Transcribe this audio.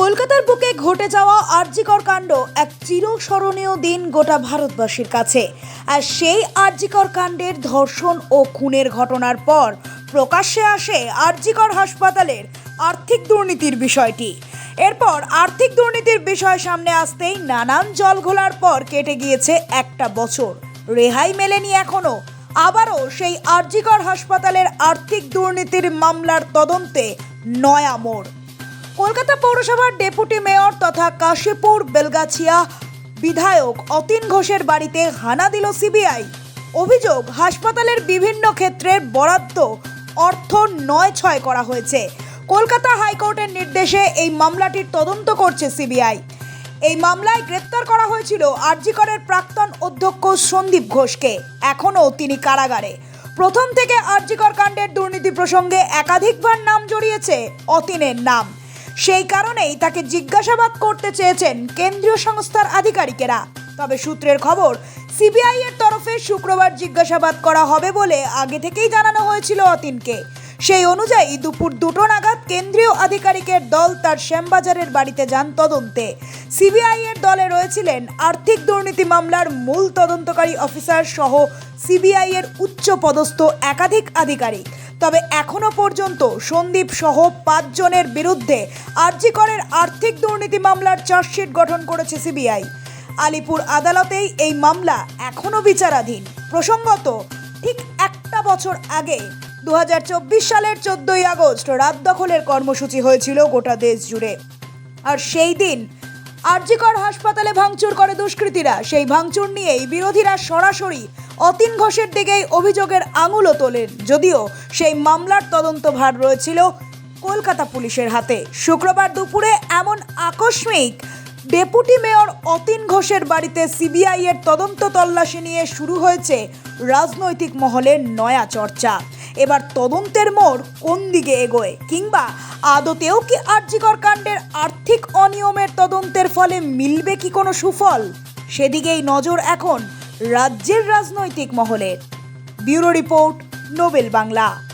কলকাতার বুকে ঘটে যাওয়া আরজিকর কাণ্ড এক চিরস্মরণীয় দিন গোটা ভারতবাসীর কাছে। আর সেই আরজিকর কাণ্ডের ধর্ষণ ও খুনের ঘটনার পর প্রকাশ্যে আসে আরজিকর হাসপাতালের আর্থিক দুর্নীতির বিষয়টি। এরপর আর্থিক দুর্নীতির বিষয় সামনে আসতেই নানান জল ঘোলার পর কেটে গিয়েছে একটা বছর। রেহাই মেলেনি এখনও। আবারও সেই আরজিকর হাসপাতালের আর্থিক দুর্নীতির মামলার তদন্তে নয়া মোড়। কলকাতা পৌরসভার ডেপুটি মেয়র তথা কাশীপুর বেলগাছিয়া বিধায়ক অতীন ঘোষের বাড়িতে হানা দিল সিবিআই। অভিযোগ, হাসপাতালের বিভিন্ন ক্ষেত্রের বরাদ্দ অর্থ নয় ছয় করা হয়েছে। কলকাতা হাইকোর্টের নির্দেশে এই মামলাটির তদন্ত করছে সিবিআই। এই মামলায় গ্রেপ্তার করা হয়েছিল আরজিকরের প্রাক্তন অধ্যক্ষ সন্দীপ ঘোষকে। এখনও তিনি কারাগারে। প্রথম থেকে আরজিকর কাণ্ডের দুর্নীতি প্রসঙ্গে একাধিকবার নাম জড়িয়েছে অতীনের নাম। সেই কারণেই তাকে জিজ্ঞাসাবাদ করতে চেয়েছেন কেন্দ্রীয় সংস্থার আধিকারিকেরা। তবে সূত্রের খবর, সিবিআই এর তরফে শুক্রবার জিজ্ঞাসাবাদ করা হবে বলে আগে থেকেই জানানো হয়েছিল অতীনকে। সেই অনুযায়ী দুপুর দুটো নাগাদ কেন্দ্রীয় আধিকারিকের দল তার শ্যামবাজারের বাড়িতে যান তদন্তে। সিবিআই এর দলে রয়েছিলেন আর্থিক দুর্নীতি মামলার মূল তদন্তকারী অফিসার সহ সিবিআই এর উচ্চ পদস্থ একাধিক আধিকারিক। তবে এখনও পর্যন্ত সন্দীপ সহ পাঁচজনের বিরুদ্ধে আরজিকরের আর্থিক দুর্নীতি মামলার চার্জশিট গঠন করেছে সিবিআই। আলিপুর আদালতেই এই মামলা এখনও বিচারাধীন। প্রসঙ্গত, ঠিক একটা বছর আগে দু হাজার চব্বিশ সালের চোদ্দই আগস্ট রাত দখলের কর্মসূচি হয়েছিল গোটা দেশ জুড়ে। আর সেই দিন আরজিকর হাসপাতালে ভাঙচুর করে দুষ্কৃতীরা। সেই ভাঙচুর নিয়েই বিরোধীরা সরাসরি অতীন ঘোষের দিকেই অভিযোগের আঙুলও তোলেন। যদিও সেই মামলার তদন্তভার রয়েছিল কলকাতা পুলিশের হাতে। শুক্রবার দুপুরে এমন আকস্মিক ডেপুটি মেয়র অতীন ঘোষের বাড়িতে সিবিআই এর তদন্ত তল্লাশি নিয়ে শুরু হয়েছে রাজনৈতিক মহলের নয়া চর্চা। এবার তদন্তের মোড় কোন দিকে এগোয় কিংবা আদতেও কি আর্যিকর কাণ্ডের আর্থিক অনিয়মের তদন্তের ফলে মিলবে কি কোনো সুফল? সেদিকেই নজর এখন রাজ্যের রাজনৈতিক মহলের। Bureau report Nobel Bangla.